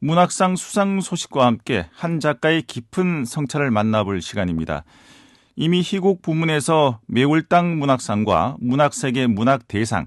문학상 수상 소식과 함께 한 작가의 깊은 성찰을 만나볼 시간입니다. 이미 희곡 부문에서 매울땅 문학상과 문학세계 문학대상,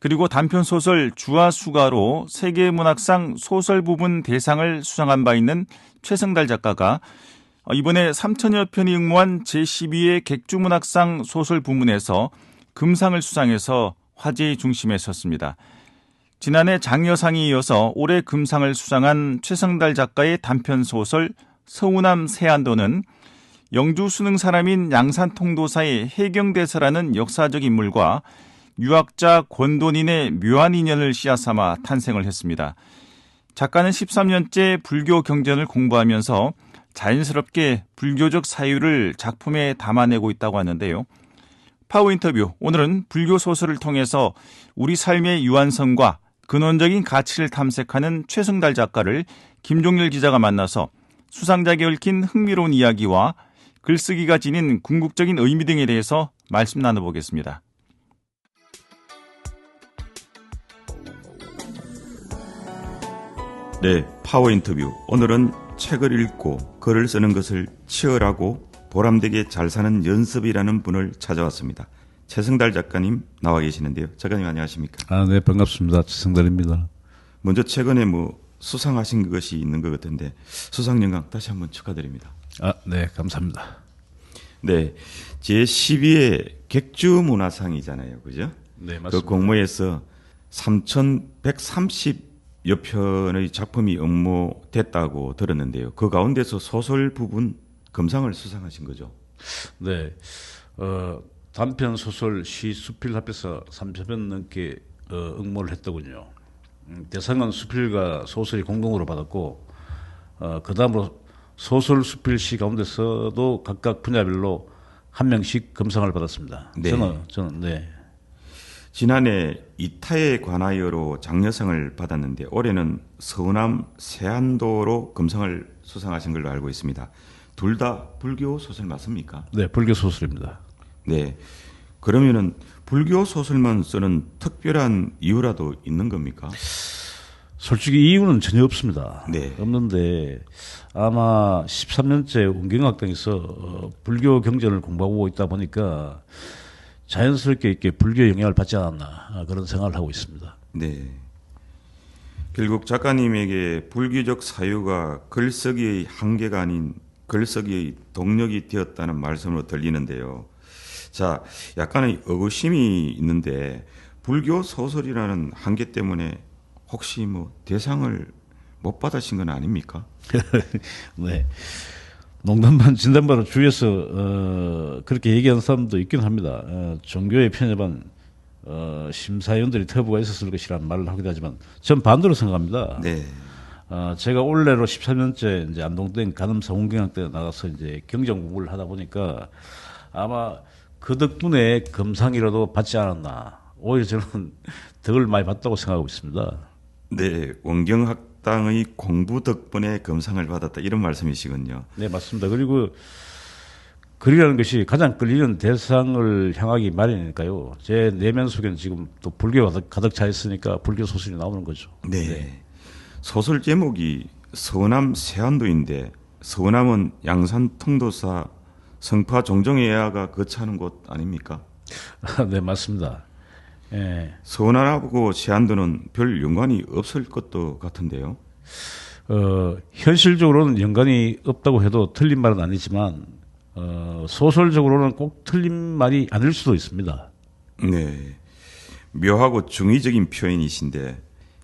그리고 단편 소설 주화수가로 세계 문학상 소설 부분 대상을 수상한 바 있는 최승달 작가가 이번에 3천여 편이 응모한 제12회 객주문학상 소설 부문에서 금상을 수상해서 화제의 중심에 섰습니다. 지난해 장여상이 이어서 올해 금상을 수상한 최성달 작가의 단편 소설 서우남 세안도는 영주 수능 사람인 양산 통도사의 해경대사라는 역사적 인물과 유학자 권돈인의 묘한 인연을 씨앗삼아 탄생을 했습니다. 작가는 13년째 불교 경전을 공부하면서 자연스럽게 불교적 사유를 작품에 담아내고 있다고 하는데요. 파워 인터뷰 오늘은 불교 소설을 통해서 우리 삶의 유한성과 근원적인 가치를 탐색하는 최승달 작가를 김종렬 기자가 만나서 수상작에 얽힌 흥미로운 이야기와 글쓰기가 지닌 궁극적인 의미 등에 대해서 말씀 나눠보겠습니다. 네, 파워 인터뷰. 오늘은 책을 읽고 글을 쓰는 것을 치열하고 보람되게 잘 사는 연습이라는 분을 찾아왔습니다. 최승달 작가님 나와 계시는데요. 작가님 안녕하십니까? 아, 네, 반갑습니다. 최승달입니다. 먼저 최근에 뭐 수상하신 것이 있는 것 같은데 수상 영광 다시 한번 축하드립니다. 아, 네, 감사합니다. 네, 제 12회 객주 문화상이잖아요, 그죠? 네, 맞습니다. 그 공모에서 3,130여 편의 작품이 응모됐다고 들었는데요. 그 가운데서 소설 부분 금상을 수상하신 거죠? 네, 어, 단편 소설 시 수필 합해서 30편 넘게 어, 응모를 했더군요. 음, 대상은 수필과 소설이 공동으로 받았고 어, 그 다음으로 소설 수필 시 가운데서도 각각 분야별로 한 명씩 금상을 받았습니다. 네. 저는 저는 네. 지난해 이타에 관하여로 장려상을 받았는데 올해는 서운함 세안도로 금상을 수상하신 걸로 알고 있습니다. 둘 다 불교 소설 맞습니까? 네, 불교 소설입니다. 네. 그러면은 불교 소설만 쓰는 특별한 이유라도 있는 겁니까? 솔직히 이유는 전혀 없습니다. 네. 없는데 아마 13년째 운경학당에서 어, 불교 경전을 공부하고 있다 보니까 자연스럽게 이렇게 불교 영향을 받지 않았나 아, 그런 생각을 하고 있습니다. 네. 결국 작가님에게 불교적 사유가 글쓰기의 한계가 아닌 글쓰기의 동력이 되었다는 말씀으로 들리는데요. 자, 약간의 의구심이 있는데 불교 소설이라는 한계 때문에 혹시 뭐 대상을 못 받으신 건 아닙니까? 네. 농담반 진담반을 주위에서 어, 그렇게 얘기하는 사람도 있긴 합니다. 어, 종교에 편협한 어, 심사위원들이 터부가 있었을 것이라는 말을 하기도 하지만 전 반대로 생각합니다. 네. 어, 제가 올해로 13년째 이제 안동땡 가늠사 홍경학 때 나가서 이제 경정 공부를 하다 보니까 아마 그 덕분에 금상이라도 받지 않았나. 오히려 저는 덕을 많이 받다고 생각하고 있습니다. 네, 원경학당의 공부 덕분에 금상을 받았다 이런 말씀이시군요. 네, 맞습니다. 그리고 글이라는 것이 가장 끌리는 대상을 향하기 마련이니까요. 제 내면 속에는 지금 또 불교가 가득, 차 있으니까 불교 소설이 나오는 거죠. 네. 소설 제목이 서남 세안도인데 서남은 양산 통도사 성파 종정의 애아가 거처하는 곳 아닙니까? 네, 맞습니다. 예. 서남하고 세안도는 별 연관이 없을 것도 같은데요. 어, 현실적으로는 연관이 없다고 해도 틀린 말은 아니지만 어, 소설적으로는 꼭 틀린 말이 아닐 수도 있습니다. 네. 묘하고 중의적인 표현이신데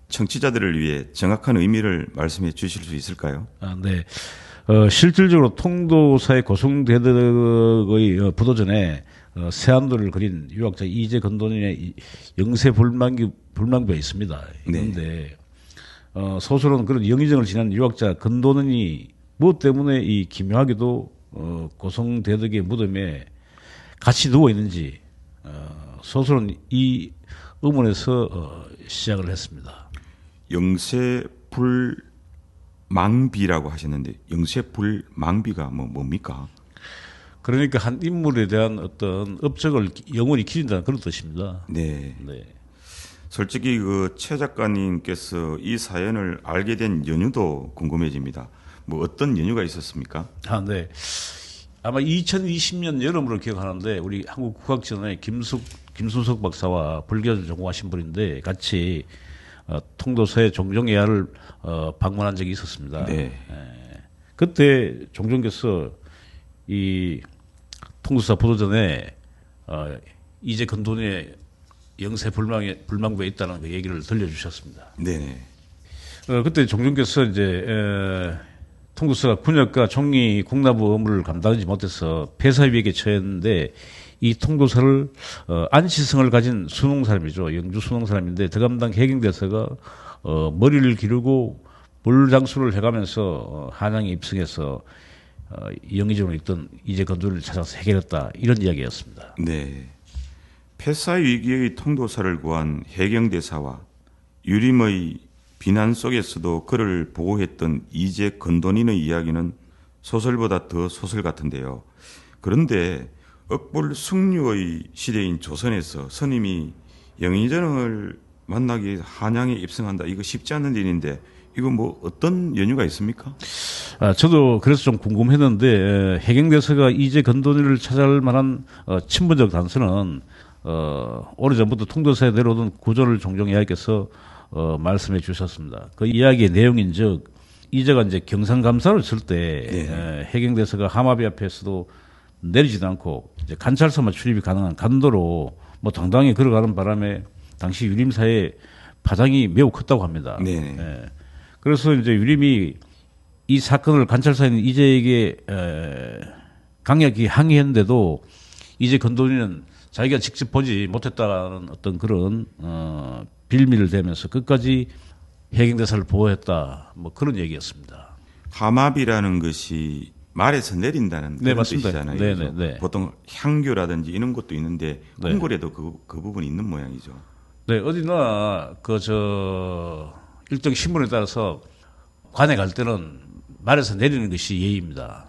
청취자들을 위해 정확한 의미를 말씀해 주실 수 있을까요? 아, 네. 어, 실질적으로 통도사의 고성대덕의 어, 부도 전에 어, 세안도를 그린 유학자 이재 건도님의 이 영세 불망기 불망비가 있습니다. 그런데 어, 소설은 그런 영의정을 지난 유학자 건도는이 무엇 때문에 이 기묘하게도 어, 고성대덕의 무덤에 같이 누워 있는지 어, 소설은 이 의문에서 어, 시작을 했습니다. 영세 불 망비라고 하셨는데 영세 불 망비가 뭐 뭡니까? 그러니까 한 인물에 대한 어떤 업적을 영원히 기린다는 그런 뜻입니다. 네. 네. 솔직히 그 최 작가님께서 이 사연을 알게 된 연유도 궁금해집니다. 뭐 어떤 연유가 있었습니까? 아, 네. 아마 2020년 여름으로 기억하는데 우리 한국국악전의 김숙 김순석 박사와 불교를 전공하신 분인데 같이 어, 통도서의 종종예화를 어, 방문한 적이 있었습니다. 네. 그때 종종께서 이 통도사 보도 전에 어, 이제 근돈의 영세 불망에 불망부에 있다는 그 얘기를 들려주셨습니다. 네네. 어, 그때 종종께서 이제 에, 통구서가 군역과 총리 공납부 업무를 감당하지 못해서 폐사 위기에 처했는데 이 통도사를 어, 안시성을 가진 순홍 사람이죠. 영주 순홍 사람인데 대감당 해경대사가 어, 머리를 기르고 물장수를 해가면서 어, 한양에 입성해서 어, 영의정으로 있던 이제 건조를 찾아서 해결했다 이런 이야기였습니다. 네. 폐사 위기의 통도사를 구한 해경대사와 유림의 비난 속에서도 그를 보호했던 이제 건돈인의 이야기는 소설보다 더 소설 같은데요. 그런데 억불 승류의 시대인 조선에서 스님이 영의전을 만나기 한양에 입성한다. 이거 쉽지 않은 일인데 이거 뭐 어떤 연유가 있습니까? 아, 저도 그래서 좀 궁금했는데 에, 해경대사가 이제 건돈이를 찾아올 만한 어, 친분적 단서는 어, 오래전부터 통도사에 내려오던 구조를 종종 이야기해서 어, 말씀해 주셨습니다. 그 이야기의 내용인 즉 이제가 이제 경상감사를 칠때 에, 해경대사가 하마비 앞에서도 내리지도 않고 이제 관찰서만 출입이 가능한 간도로 뭐 당당히 걸어가는 바람에 당시 유림사의 파장이 매우 컸다고 합니다. 네. 예. 그래서 이제 유림이 이 사건을 관찰사에 있는 이재에게 에, 강력히 항의했는데도 이제 건돈이는 자기가 직접 보지 못했다는 어떤 그런 어, 빌미를 대면서 끝까지 해경대사를 보호했다 뭐 그런 얘기였습니다. 하마비라는 것이 말에서 내린다는 네, 그런. 뜻이잖아요. 네, 그죠? 네, 네. 보통 향교라든지 이런 것도 있는데 네. 몽골에도 그, 그 부분이 있는 모양이죠. 네 어디나 그 저 일정 신분에 따라서 관에 갈 때는 말에서 내리는 것이 예의입니다.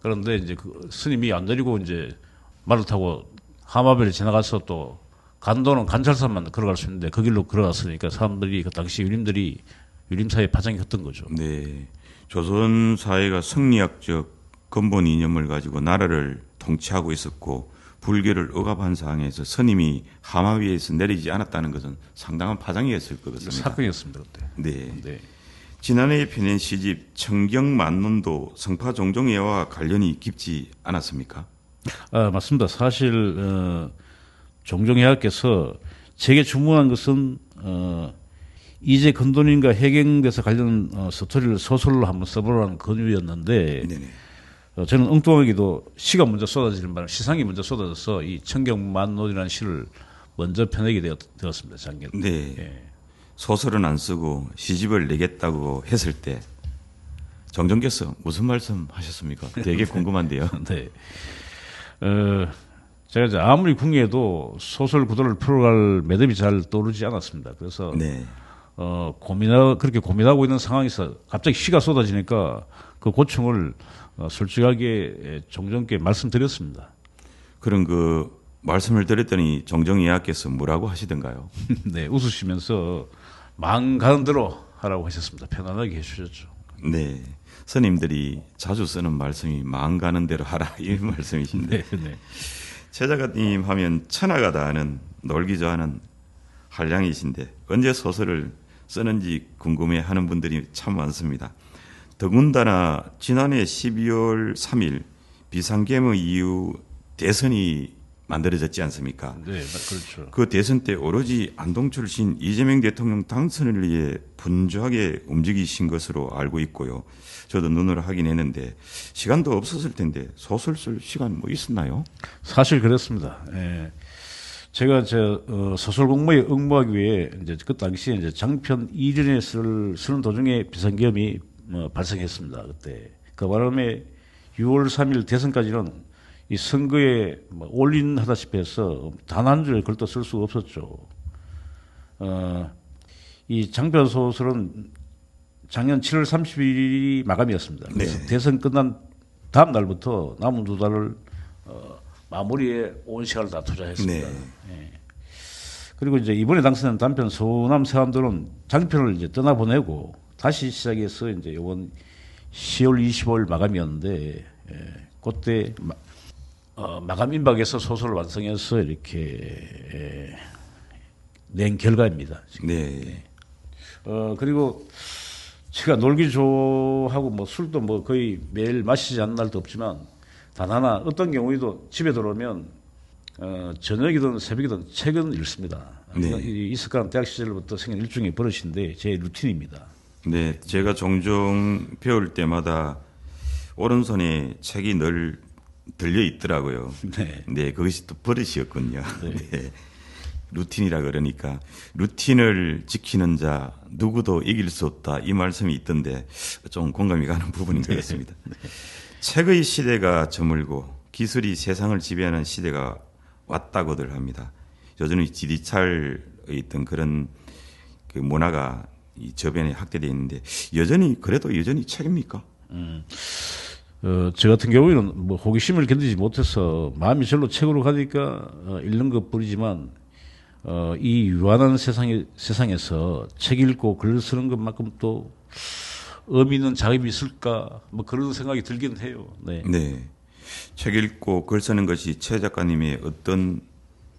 그런데 이제 그 스님이 안 내리고 이제 말을 타고 하마벨에 지나가서 또 간도는 관찰사만 걸어갈 수 있는데 그 길로 걸어갔으니까 사람들이 그 당시 유림들이 유림사에 파장이 컸던 거죠. 네. 조선 사회가 성리학적 근본 이념을 가지고 나라를 통치하고 있었고 불교를 억압한 상황에서 스님이 하마 위에서 내리지 않았다는 것은 상당한 파장이었을 것 같습니다. 사건이었습니다 그때. 네. 네. 지난해에 펴낸 시집 청경만론도 성파 종종예와 관련이 깊지 않았습니까? 아, 맞습니다. 사실 어, 종종회학께서 제게 주문한 것은 어, 이제 근돈인과 해경돼서 관련 어, 스토리를 소설로 한번 써보라는 권유였는데 네네. 어, 저는 엉뚱하게도 시가 먼저 쏟아지는 바람 시상이 먼저 쏟아져서 이 청경만론이라는 시를 먼저 펴내게 되었, 되었 습니다. 작년. 네. 예. 소설은 안 쓰고 시집을 내겠다고 했을 때 정정께서 무슨 말씀 하셨습니까? 되게 궁금한데요. 네. 어, 제가 이제 아무리 궁리해도 소설 구도를 풀어갈 매듭이 잘 떠오르지 않았습니다. 그래서 네. 어, 고민하, 그렇게 고민하고 있는 상황에서 갑자기 시가 쏟아지니까 그 고충을 어, 솔직하게 예, 종정께 말씀드렸습니다. 그런 그 말씀을 드렸더니 정정예하께서 뭐라고 하시던가요? 네, 웃으시면서 마음 가는 대로 하라고 하셨습니다. 편안하게 해주셨죠. 네. 스님들이 자주 쓰는 말씀이 마음 가는 대로 하라 이 말씀이신데 네, 네. 최 작가님 하면 천하가다는 놀기 좋아하는 한량이신데 언제 소설을 쓰는지 궁금해 하는 분들이 참 많습니다. 더군다나 지난해 12월 3일 비상계엄 이후 대선이 만들어졌지 않습니까? 네, 그렇죠. 그 대선 때 오로지 안동 출신 이재명 대통령 당선을 위해 분주하게 움직이신 것으로 알고 있고요. 저도 눈으로 확인했는데 시간도 없었을 텐데 소설 쓸 시간 뭐 있었나요? 사실 그렇습니다. 예. 제가 저 어, 소설 공모에 응모하기 위해 이제 그 당시에 이제 장편 1년에 쓸, 쓰는 도중에 비상계엄이 뭐 발생했습니다. 그때 그 바람에 6월 3일 대선까지는 이 선거에 뭐 올인하다시피 해서 단 한 줄 글도 쓸 수가 없었죠. 어, 이 장편 소설은 작년 7월 30일이 마감이었습니다. 그래서 네. 대선 끝난 다음 날부터 남은 두 달을 어, 마무리에 온 시간을 다 투자했습니다. 네. 예. 그리고 이제 이번에 당선된 단편 소남 세안도는 장편을 이제 떠나보내고 다시 시작해서 이제 이번 10월 25일 마감이었는데 예, 그때 마, 어, 마감 임박에서 소설을 완성해서 이렇게 예, 낸 결과입니다. 네. 어 그리고 제가 놀기 좋아하고 뭐 술도 뭐 거의 매일 마시지 않는 날도 없지만 단 하나 어떤 경우에도 집에 들어오면 어 저녁이든 새벽이든 책은 읽습니다. 네. 이 이스카는 대학 시절부터 생긴 일종의 버릇인데 제 루틴입니다. 네, 제가 종종 배울 때마다 오른손에 책이 늘 들려 있더라고요. 네. 네, 그것이 또 버릇이었군요. 네. 루틴이라 그러니까 루틴을 지키는 자 누구도 이길 수 없다 이 말씀이 있던데 좀 공감이 가는 부분인 것 같습니다. 책의 시대가 저물고 기술이 세상을 지배하는 시대가 왔다고들 합니다. 여전히 디지털의 있던 그런 그 문화가 이 저변에 확대되어 있는데 여전히 그래도 여전히 책입니까? 어, 저 같은 경우에는 뭐 호기심을 견디지 못해서 마음이 절로 책으로 가니까 어, 읽는 것 뿐이지만 어, 이 유한한 세상에, 세상에서 책 읽고 글 쓰는 것만큼 또 의미 있는 작업이 있을까 뭐 그런 생각이 들긴 해요. 네. 네. 책 읽고 글 쓰는 것이 최 작가님의 어떤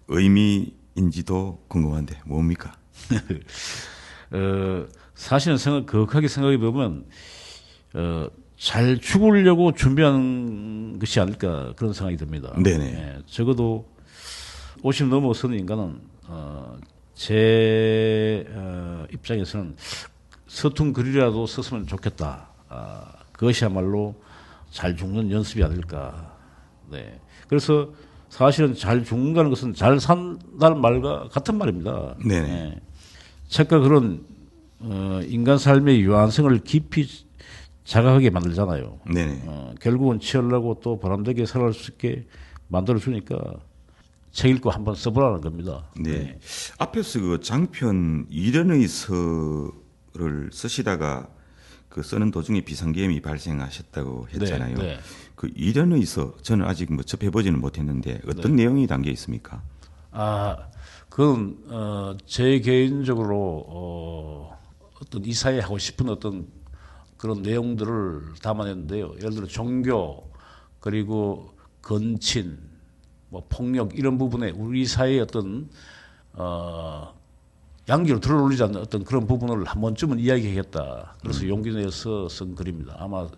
의미인지도 궁금한데 뭡니까? 어, 사실은 생각, 거하게 생각해 보면, 어, 잘 죽으려고 준비한 것이 아닐까 그런 생각이 듭니다. 네네. 예, 적어도 50 넘어서는 인간은, 어, 제, 어, 입장에서는 서툰 글이라도 썼으면 좋겠다. 아, 그것이야말로 잘 죽는 연습이 아닐까. 네. 그래서 사실은 잘 죽는다는 것은 잘 산다는 말과 같은 말입니다. 네네. 예. 책과 그런 어, 인간 삶의 유한성을 깊이 자각하게 만들잖아요. 네네. 어, 결국은 치열하고 또 보람되게 살아갈 수 있게 만들어 주니까 책 읽고 한번 써보라는 겁니다. 네. 앞에서 그 장편 이련의 서 를 쓰시다가 그 쓰는 도중에 비상계엄이 발생하셨다고 했잖아요. 네, 네. 그 이련의 서 저는 아직 뭐 접해보지는 못했는데 어떤 네. 내용이 담겨 있습니까? 아, 그건 어, 제 개인적으로 어, 어떤 이사회 하고 싶은 어떤 그런 내용들을 담아냈는데요. 예를 들어 종교 그리고 건친, 뭐 폭력 이런 부분에 우리 사회의 어떤 어, 양기로 들어올리지 않는 어떤 그런 부분을 한 번쯤은 이야기하겠다. 그래서 용기 내서 쓴 글입니다. 아마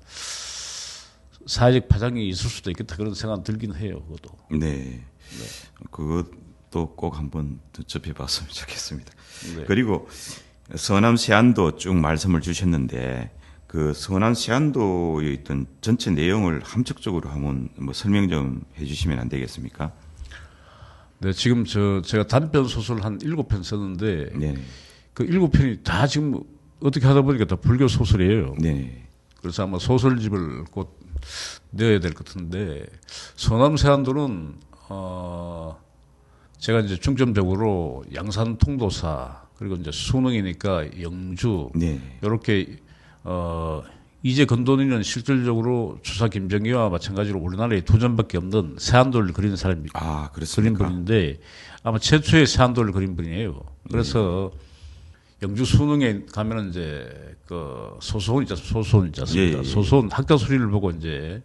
사회적 파장이 있을 수도 있겠다 그런 생각 들긴 해요. 그것도. 네. 그것도 꼭 한번 더 접해 봤으면 좋겠습니다. 네. 그리고 서남 세안도 쭉 말씀을 주셨는데 그 서남 세안도에 있던 전체 내용을 함축적으로 한번 뭐 설명 좀 해주시면 안 되겠습니까? 네, 지금 저 제가 단편 소설 한 일곱 편 썼는데 네, 그 일곱 편이 다 지금 어떻게 하다 보니까 다 불교 소설이에요. 네, 그래서 아마 소설집을 곧 내야 될 것 같은데 서남 세안도는 어 제가 이제 중점적으로 양산 통도사 그리고 이제 수능이니까 영주 네, 이렇게 어 이제 건돈이는 실질적으로 추사 김정희와 마찬가지로 우리나라에 두 점밖에 없는 세안도를 그리는 사람입니다. 아 그린 그렇습니까? 분인데 아마 최초의 세안도를 그린 분이에요. 그래서 영주 수능에 가면은 이제 그 소소원 있지 소소원 있지 않습니까? 예, 예. 소소원 학자 소리를 보고 이제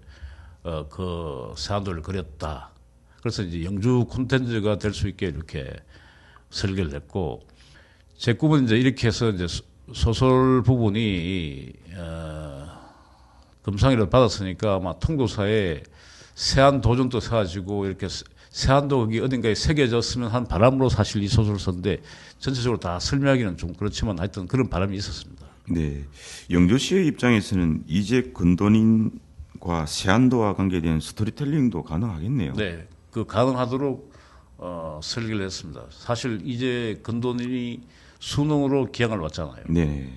어그 세안도를 그렸다. 그래서 이제 영주 콘텐츠가 될 수 있게 이렇게 설계를 했고 제 꿈은 이제 이렇게 해서 이제 소- 소설 부분이 어 금상이를 받았으니까 아마 통도사에 세안 도전도 써가지고 이렇게 세- 세안도 거기 어딘가에 새겨졌으면 한 바람으로 사실 이 소설을 썼는데 전체적으로 다 설명하기는 좀 그렇지만 하여튼 그런 바람이 있었습니다. 네, 영조 씨의 입장에서는 이제 근돈인과 세안도와 관계된 스토리텔링도 가능하겠네요. 네, 그 가능하도록 어, 설계를 했습니다. 사실 이제 근돈이 수능으로 기양을 왔잖아요. 네,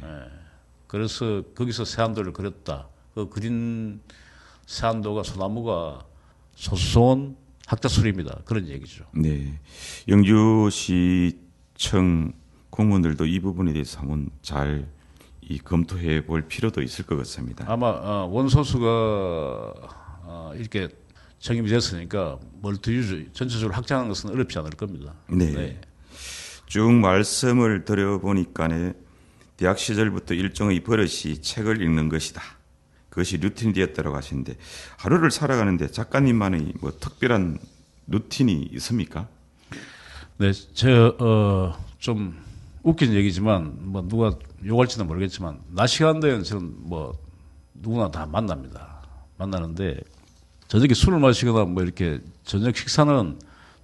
그래서 거기서 세안도를 그렸다. 그 그린 세안도가 소나무가 소소한 학자 소리입니다. 그런 얘기죠. 네. 영주시청 공무원들도 이 부분에 대해서 한번 잘 이 검토해 볼 필요도 있을 것 같습니다. 아마 어, 원소수가 어, 이렇게 정립이 됐으니까 멀티유즈 전체적으로 확장하는 것은 어렵지 않을 겁니다. 네. 쭉 말씀을 드려보니까네 대학 시절부터 일종의 버릇이 책을 읽는 것이다. 그것이 루틴이 되었다고 하시는데 하루를 살아가는데 작가님만의 뭐 특별한 루틴이 있습니까? 네, 저어좀 웃긴 얘기지만 뭐 누가 욕할지는 모르겠지만 낮 시간대는 저는 뭐 누구나 다 만납니다. 만나는데 저녁에 술을 마시거나 뭐 이렇게 저녁 식사는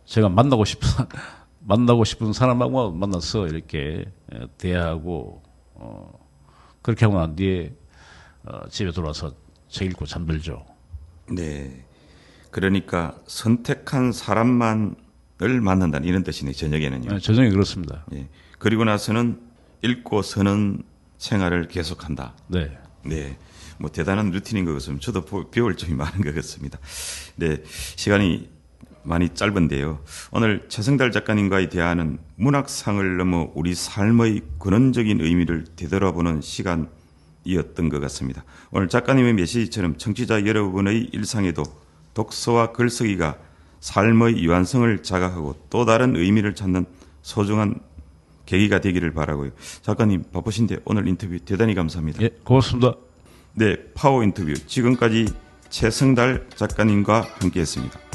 제가 만나고 싶은 만나고 싶은 사람하고 만나서 이렇게 예, 대화하고 어 그렇게 하고 난 뒤에 어 집에 돌아와서 책 읽고 잠들죠. 네. 그러니까 선택한 사람만을 만난다는 이런 뜻이네 저녁에는요. 예, 저녁에 그렇습니다. 예. 그리고 나서는 읽고 서는 생활을 계속한다. 네. 네. 뭐 대단한 루틴인 것 같습니다. 저도 보- 배울 점이 많은 것 같습니다. 네. 시간이 많이 짧은데요. 오늘 최성달 작가님과의 대화는 문학상을 넘어 우리 삶의 근원적인 의미를 되돌아보는 시간 이었던 것 같습니다. 오늘 작가님의 메시지처럼 청취자 여러분의 일상에도 독서와 글쓰기가 삶의 유한성을 자각하고 또 다른 의미를 찾는 소중한 계기가 되기를 바라고요. 작가님 바쁘신데 오늘 인터뷰 대단히 감사합니다. 예, 고맙습니다. 네, 파워 인터뷰 지금까지 최성달 작가님과 함께했습니다.